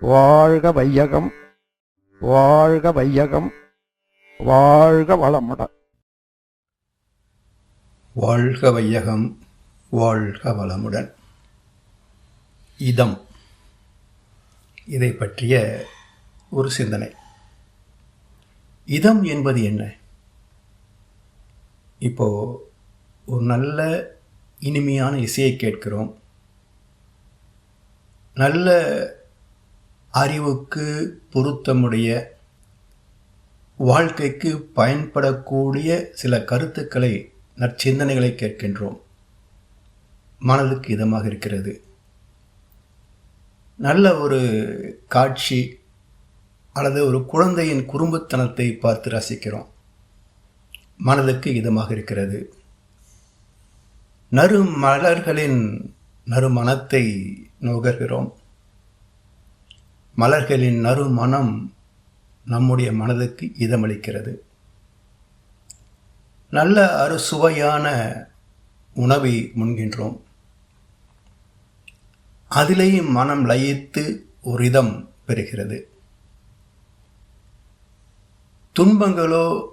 வாழ்க வையகம் வாழ்க வையகம் வாழ்க வளமுடன் வாழ்க வையகம் வாழ்க வளமுடன். இதம். இதை பற்றிய ஒரு சிந்தனை. இதம் என்பது என்ன? இப்போ ஒரு நல்ல இனிமையான இசையை கேட்கிறோம். நல்ல அறிவுக்கு பொருத்தமுடைய வாழ்க்கைக்கு பயன்படக்கூடிய சில கருத்துக்களை நற்சிந்தனைகளை கேட்கின்றோம். மனதுக்கு இதமாக இருக்கிறது. நல்ல ஒரு காட்சி அல்லது ஒரு குழந்தையின் குறும்புத்தனத்தை பார்த்து ரசிக்கிறோம். மனதுக்கு இதமாக இருக்கிறது. நறுமலர்களின் நறுமணத்தை நுகர்கிறோம். மலர்களின் நறுமணம் நம்முடைய மனதுக்கு இதமளிக்கிறது. நல்ல அறுசுவையான உணவை முன்கின்றோம் அதிலேயும் மனம் லயித்து ஒரு இதம் பெறுகிறது. துன்பங்களோ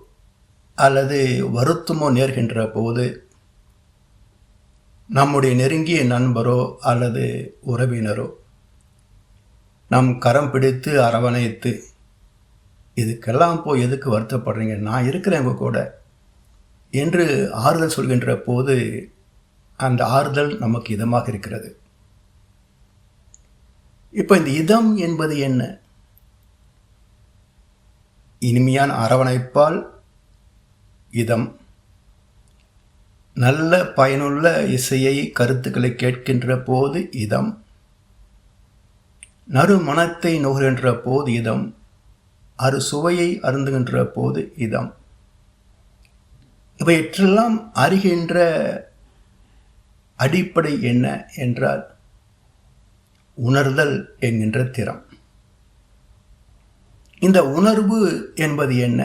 அல்லது வருத்தமோ நேர்கின்ற போது நம்முடைய நெருங்கிய நண்பரோ அல்லது உறவினரோ நம் கரம் பிடித்து அரவணைத்து. இதுக்கெல்லாம் போய் எதுக்கு வருத்தப்படுறீங்க? நான் இருக்கிறேன் உங்க கூட. என்று ஆறுதல் சொல்கின்ற போது அந்த ஆறுதல் நமக்கு இதமாக இருக்கிறது. இப்போ இந்த இதம் என்பது என்ன? இனிமையான அரவணைப்பால் இதம். நல்ல பயனுள்ள இசையை கருத்துக்களை கேட்கின்ற போது இதம். நறுமணத்தை நுகர்கின்ற போது இதம் அறு சுவையை அருந்துகின்ற போது இதம். இவையற்றெல்லாம் அறிகின்ற அடிப்படை என்ன என்றால் உணர்தல் என்கின்ற திறம். இந்த உணர்வு என்பது என்ன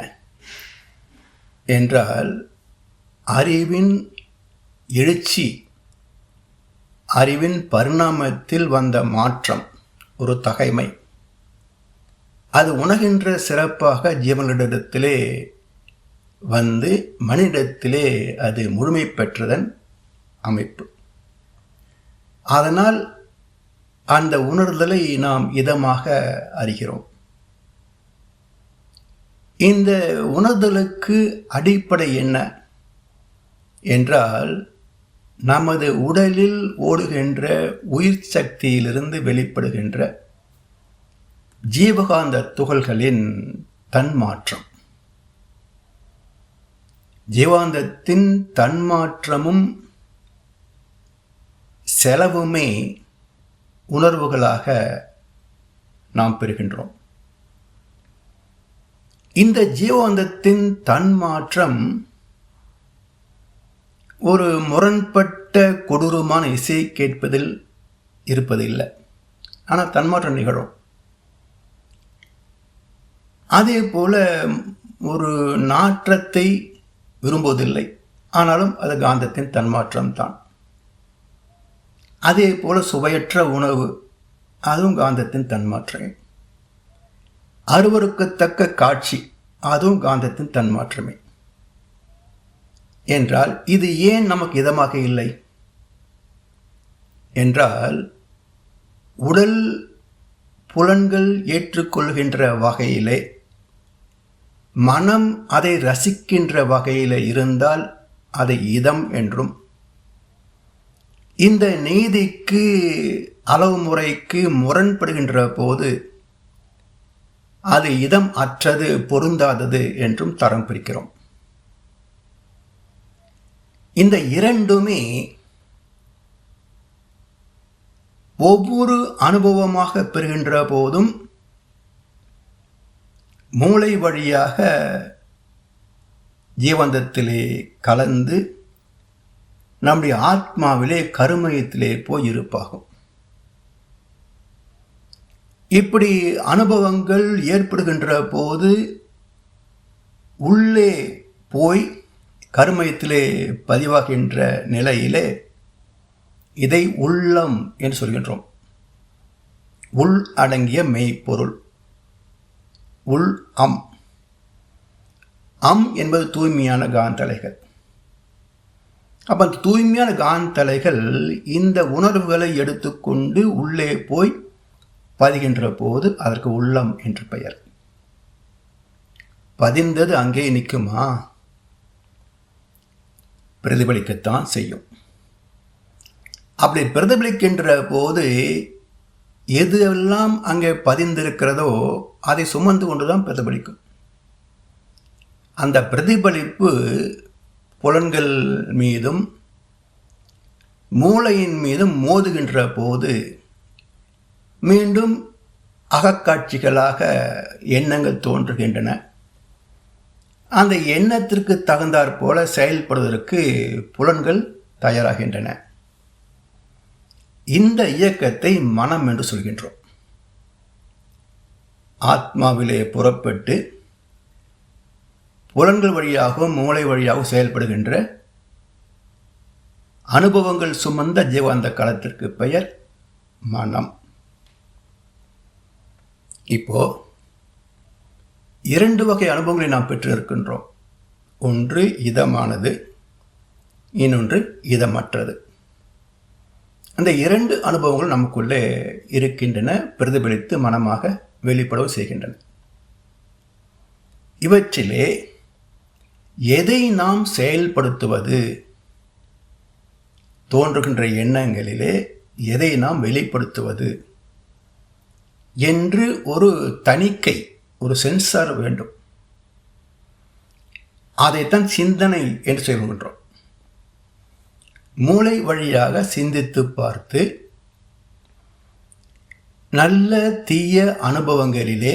என்றால் அறிவின் எழுச்சி அறிவின் பரிணாமத்தில் வந்த மாற்றம். ஒரு தகைமை. அது உணர்கின்ற சிறப்பாக ஜீவனிடத்திலே வந்து மனிதத்திலே அது முழுமை பெற்றதன் அமைப்பு. அதனால் அந்த உணர்தலை நாம் இதமாக அறிகிறோம். இந்த உணர்தலுக்கு அடிப்படை என்ன? என்றால் நமது உடலில் ஓடுகின்ற உயிர் சக்தியிலிருந்து வெளிப்படுகின்ற ஜீவகாந்த துகள்களின் தன்மாற்றம். ஜீவாந்தத்தின் தன்மாற்றமும் செலவுமே உணர்வுகளாக நாம் பெறுகின்றோம். இந்த ஜீவாந்தத்தின் தன்மாற்றம் ஒரு முரண்பட்ட கொடூரமான இசையை கேட்பதில் இருப்பது இல்லை ஆனால் தன்மாற்றம் நிகழும். அதே போல ஒரு நாற்றத்தை விரும்புவதில்லை. ஆனாலும் அது காந்தத்தின் தன்மாற்றம் தான். அதே போல சுவையற்ற உணவு அதுவும் காந்தத்தின் தன்மாற்றமே. அருவருக்கத்தக்க காட்சி அதுவும் காந்தத்தின் தன்மாற்றமே. என்றால் இது ஏன் நமக்கு இதமாக இல்லை? என்றால் உடல் புலன்கள் ஏற்றுக்கொள்கின்ற வகையிலே மனம் அதை ரசிக்கின்ற வகையில் இருந்தால் அதை இதம் என்றும் இந்த நீதிக்கு அளவு முறைக்கு முரண்படுகின்ற போது அது இதம் அற்றது பொருந்தாதது என்றும் தரம் பிரிக்கிறோம். இந்த இரண்டுமே ஒவ்வொரு அனுபவமாக பெறுகின்ற போதும் மூளை வழியாக ஜீவந்தத்திலே கலந்து நம்முடைய ஆத்மாவிலே கருமயத்திலே போய் இருப்பாகும். இப்படி அனுபவங்கள் ஏற்படுகின்ற போது உள்ளே போய் கருமயத்திலே பதிவாகின்ற நிலையிலே இதை உள்ளம் என்று சொல்கின்றோம். உள் அடங்கிய மெய்ப்பொருள். உள் அம். அம் என்பது தூய்மையான காந்தலைகள். அப்ப அந்த தூய்மையான காந்தலைகள் இந்த உணர்வுகளை எடுத்துக்கொண்டு உள்ளே போய் பதிகின்ற போது அதற்கு உள்ளம் என்று பெயர். பதிந்தது அங்கே நிற்குமா? பிரதிபலிக்கத்தான் செய்யும். அப்படி பிரதிபலிக்கின்ற போது எது எல்லாம் அங்கே பதிந்திருக்கிறதோ அதை சுமந்து கொண்டுதான் பிரதிபலிக்கும். அந்த பிரதிபலிப்பு புலன்கள் மீதும் மூளையின் மீதும் மோதுகின்ற போது மீண்டும் அகக்காட்சிகளாக எண்ணங்கள் தோன்றுகின்றன. அந்த எண்ணத்திற்கு தகுந்தாற் போல செயல்படுவதற்கு புலன்கள் தயாராகின்றன. இந்த இயக்கத்தை மனம் என்று சொல்கின்றோம். ஆத்மாவிலே புறப்பட்டு புலன்கள் வழியாகவும் மூளை வழியாகவும் செயல்படுகின்ற அனுபவங்கள் சுமந்த ஜீவாந்த காலத்திற்கு பெயர் மனம். இப்போ இரண்டு வகை அனுபவங்களை நாம் பெற்றிருக்கின்றோம். ஒன்று இதமானது இன்னொன்று இதமற்றது. அந்த இரண்டு அனுபவங்கள் நமக்குள்ளே இருக்கின்றன பிரதிபலித்து மனமாக வெளிப்படவும் செய்கின்றன. இவற்றிலே எதை நாம் செயல்படுத்துவது தோன்றுகின்ற எண்ணங்களிலே எதை நாம் வெளிப்படுத்துவது என்று ஒரு தணிக்கை ஒரு சென்சார் வேண்டும். அதைத்தான் சிந்தனை என்று சொல்கின்றோம். மூளை வழியாக சிந்தித்து பார்த்து நல்ல தீய அனுபவங்களிலே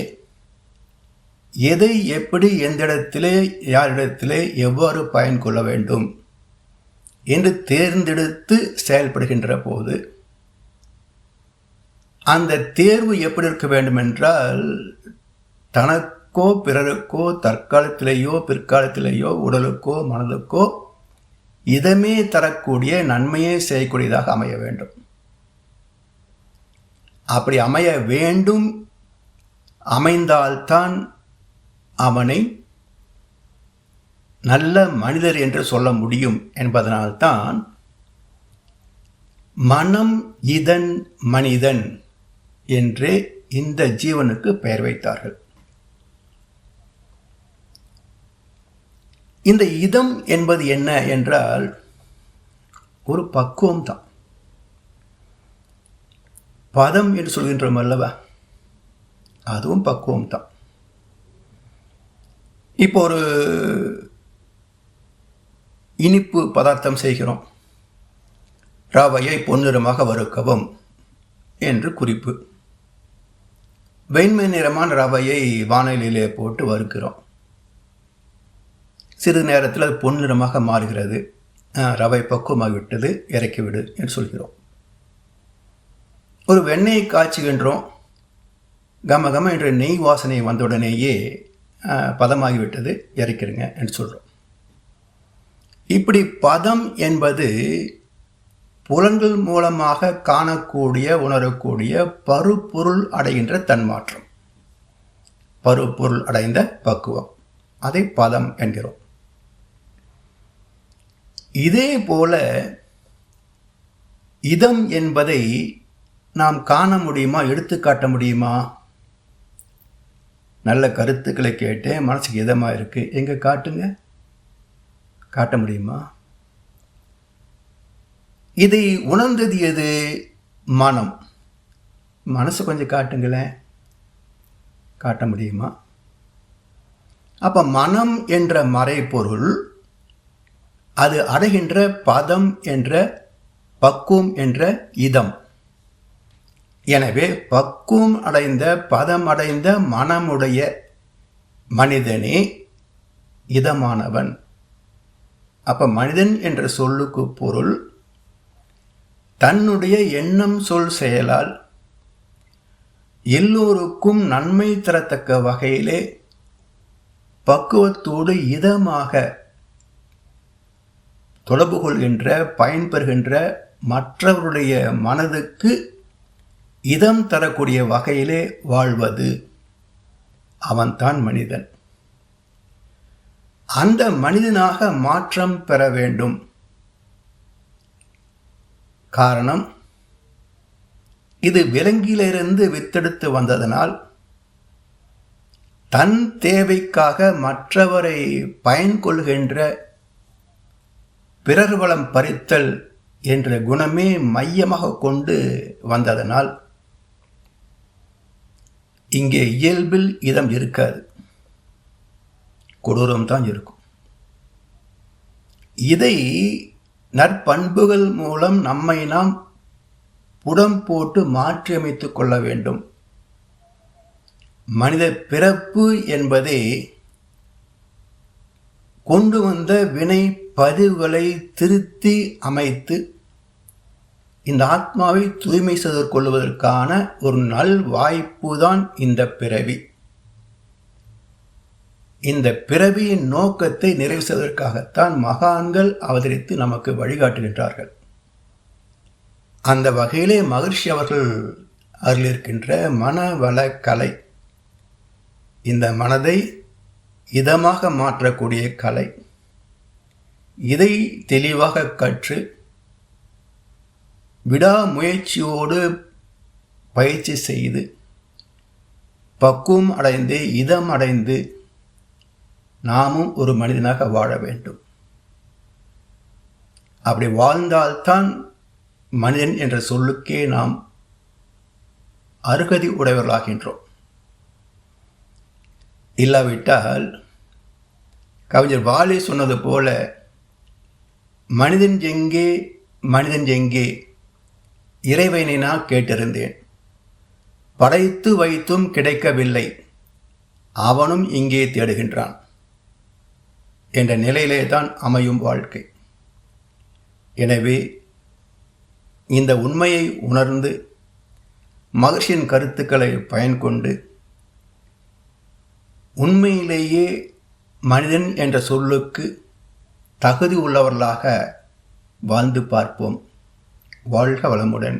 எதை எப்படி எந்த இடத்திலே யாரிடத்திலே எவ்வாறு பயன் கொள்ள வேண்டும் என்று தேர்ந்தெடுத்து செயல்படுகின்ற போது அந்த தேர்வு எப்படி இருக்க வேண்டும் என்றால் தனக்கோ பிறருக்கோ தற்காலத்திலேயோ பிற்காலத்திலேயோ உடலுக்கோ மனதுக்கோ இதமே தரக்கூடிய நன்மையே செய்யக்கூடியதாக அமைய வேண்டும். அப்படி அமைய வேண்டும். அமைந்தால்தான் அவனை நல்ல மனிதர் என்று சொல்ல முடியும் என்பதனால்தான் மனம் இதன் மனிதன் என்று இந்த ஜீவனுக்கு பெயர் வைத்தார்கள். இந்த இதம் என்பது என்ன என்றால் ஒரு பக்குவம் தான் பதம் என்று சொல்கின்றோம் அல்லவா? அதுவும் பக்குவம் தான் இப்போ ஒரு இனிப்பு பதார்த்தம் செய்கிறோம். ரவையை பொன்னிறமாக வறுக்கவும் என்று குறிப்பு. வெண்மை நிறமான ரவையை வானிலையிலே போட்டு வறுக்கிறோம். சிறிது நேரத்தில் அது பொன்னிறமாக மாறுகிறது. ரவை பக்குவமாகிவிட்டது இறக்கிவிடு என்று சொல்கிறோம். ஒரு வெண்ணெயை காய்ச்சுகின்றோம். கம கம என்ற நெய் வாசனை வந்தவுடனேயே பதமாகிவிட்டது இறக்கிடுங்க என்று சொல்கிறோம் இப்படி பதம் என்பது புலன்கள் மூலமாக காணக்கூடிய உணரக்கூடிய பருப்பொருள் அடைகின்ற தன்மாற்றம். பருப்பொருள் அடைந்த பக்குவம். அதை பதம் என்கிறோம். இதே போல இதம் என்பதை நாம் காண முடியுமா எடுத்து காட்ட முடியுமா? நல்ல கருத்துக்களை கேட்டேன் மனசுக்கு இதமாக இருக்குது எங்கே காட்டுங்க? காட்ட முடியுமா? இதை உணர்ந்தது எது? மனம். மனசு கொஞ்சம் காட்டுங்களேன். காட்ட முடியுமா? அப்போ மனம் என்ற மறைப்பொருள் அது அடைகின்ற பதம் என்ற பக்குவம் என்ற இதம். எனவே பக்குவம் அடைந்த பதம் அடைந்த மனமுடைய மனிதனே இதமானவன். அப்ப மனிதன் என்ற சொல்லுக்கு பொருள் தன்னுடைய எண்ணம் சொல் செயலால் எல்லோருக்கும் நன்மை தரத்தக்க வகையிலே பக்குவத்தோடு இதமாக தொடர்பு கொள்கின்ற பயன்பெறுகின்ற மற்றவருடைய மனதுக்கு இதம் தரக்கூடிய வகையிலே வாழ்வது அவன்தான் மனிதன். அந்த மனிதனாக மாற்றம் பெற வேண்டும். காரணம் இது விலங்கிலிருந்து வித்தெடுத்து வந்ததனால் தன் தேவைக்காக மற்றவரை பயன் கொள்கின்ற பிறர் வளம் பறித்தல் என்ற குணமே மையமாக கொண்டு வந்ததனால் இங்கே இயல்பில் இதம் இருக்காது. கொடூரம் தான் இருக்கும். இதை நற்பண்புகள் மூலம் நம்மை நாம் புடம் போட்டு மாற்றியமைத்துக் கொள்ள வேண்டும். மனித பிறப்பு என்பதே கொண்டு வந்த வினை பதிவுகளை திருத்தி அமைத்து இந்த ஆத்மாவை தூய்மை செய்து கொள்வதற்கான ஒரு நல் வாய்ப்பு தான் இந்த பிறவி. இந்த பிறவியின் நோக்கத்தை நிறைவு செய்வதற்காகத்தான் மகான்கள் அவதரித்து நமக்கு வழிகாட்டுகின்றார்கள். அந்த வகையிலே மகிழ்ச்சி அவர்கள் அருளிருக்கின்ற மனவள கலை இந்த மனதை இதமாக மாற்றக்கூடிய கலை இதை தெளிவாக கற்று விடாமுயற்சியோடு பயிற்சி செய்து பக்குவம் அடைந்து இதம் அடைந்து நாமும் ஒரு மனிதனாக வாழ வேண்டும். அப்படி வாழ்ந்தால்தான் மனிதன் என்ற சொல்லுக்கே நாம் அருகதி உடையவர்களாகின்றோம். இல்லாவிட்டால் கவிஞர் வாலி சொன்னது போல மனிதன் எங்கே மனிதன் எங்கே? இறைவனை நான் கேட்டிருந்தேன் படைத்து வைத்தும் கிடைக்கவில்லை. அவனும் இங்கே தேடுகின்றான். என்ற நிலையிலே தான் அமையும் வாழ்க்கை. எனவே இந்த உண்மையை உணர்ந்து மகிழ்ச்சியின் கருத்துக்களை பயன்கொண்டு உண்மையிலேயே மனிதன் என்ற சொல்லுக்கு தகுதி உள்ளவர்களாக வாழ்ந்து பார்ப்போம். வாழ்க வளமுடன்.